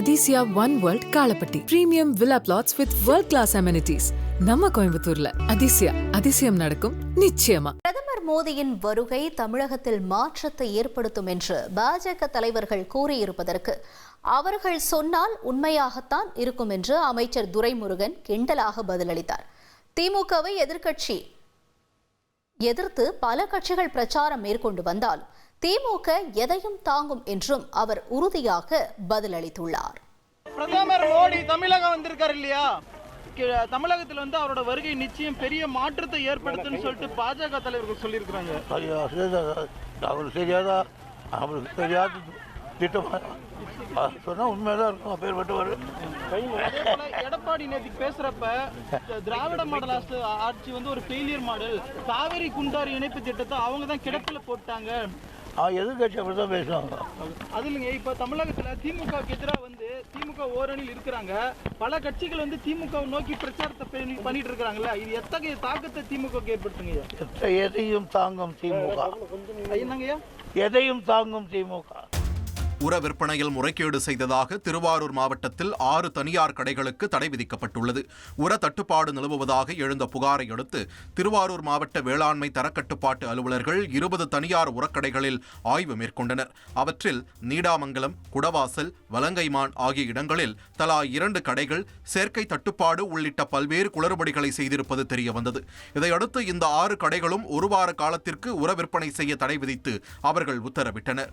Athisaya one world Kalapatti premium villa plots with world class amenities நம்ம கோயம்புத்தூர்ல. அதிசயா அதிசயம் நடக்கும் நிச்சயமா. பிரதமர் மோடியின் வருகை தமிழகத்தில் மாற்றத்தை ஏற்படுத்தும் என்று பாஜக தலைவர்கள் கூறியிருப்பதற்கு அவர்கள் சொன்னால் உண்மையாகத்தான் இருக்கும் என்று அமைச்சர் துரைமுருகன் கிண்டலாக பதிலளித்தார். திமுகவை எதிர்க்கட்சி எதிர்த்து பல கட்சிகள் பிரச்சாரம் மேற்கொண்டு வந்தால் திமுக எதையும் தாங்கும் என்றும் அவர் உறுதியாக பதிலளித்துள்ளார். பிரதமர் மோடி தமிழகம் வந்திருக்காரு இல்லையா? தமிழகத்துல வந்து அவரோட வருகை நிச்சயம் பெரிய மாற்றத்தை ஏற்படுத்தும்னு சொல்லிட்டு பாஜக தலைவர்கள் சொல்லியிருக்கிறாங்க. அவருக்கு தெரியாதா? அவருக்கு தெரியாத திட்டம். சொன்னா உண்மைதான் இருக்கும் அப்பேற்பட்டவர் எடப்பாடி நேற்று பேசுறப்ப திராவிட மாடல் ஆட்சி- ஆட்சி வந்து ஒரு ஃபெயிலியர் மாடல் காவிரி குண்டாறு இணைப்பு திட்டத்தை அவங்க தான் கிடப்பில் போட்டாங்க. அவன் எதிர்கட்சி அப்படி தான் பேசுவாங்க. அது இல்லைங்க இப்ப தமிழகத்துல திமுகவுக்கு எதிராக வந்து திமுக ஓரணியில் இருக்கிறாங்க. பல கட்சிகள் வந்து திமுக நோக்கி பிரச்சாரத்தை பண்ணி- பண்ணிட்டு இருக்காங்கல்ல இது எத்தகைய தாக்கத்தை திமுக ஏற்படுத்துங்க எதையும் தாங்கும் திமுக. எதையும் தாங்கும் திமுக. உர விற்பனையில் முறைகேடு செய்ததாக திருவாரூர் மாவட்டத்தில் ஆறு தனியார் கடைகளுக்கு தடை விதிக்கப்பட்டுள்ளது. உர தட்டுப்பாடு நிலவுவதாக எழுந்த புகாரை அடுத்து திருவாரூர் மாவட்ட வேளாண்மை தரக்கட்டுப்பாட்டு அலுவலர்கள் இருபது தனியார் உரக்கடைகளில் ஆய்வு மேற்கொண்டனர். அவற்றில் நீடாமங்கலம் குடவாசல் வலங்கைமான் ஆகிய இடங்களில் தலா இரண்டு கடைகள் செயற்கை தட்டுப்பாடு உள்ளிட்ட பல்வேறு குளறுபடிகளை செய்திருப்பது தெரியவந்தது. இதையடுத்து இந்த ஆறு கடைகளும் ஒரு வார காலத்திற்கு உர விற்பனை செய்ய தடை விதித்து அவர்கள் உத்தரவிட்டனர்.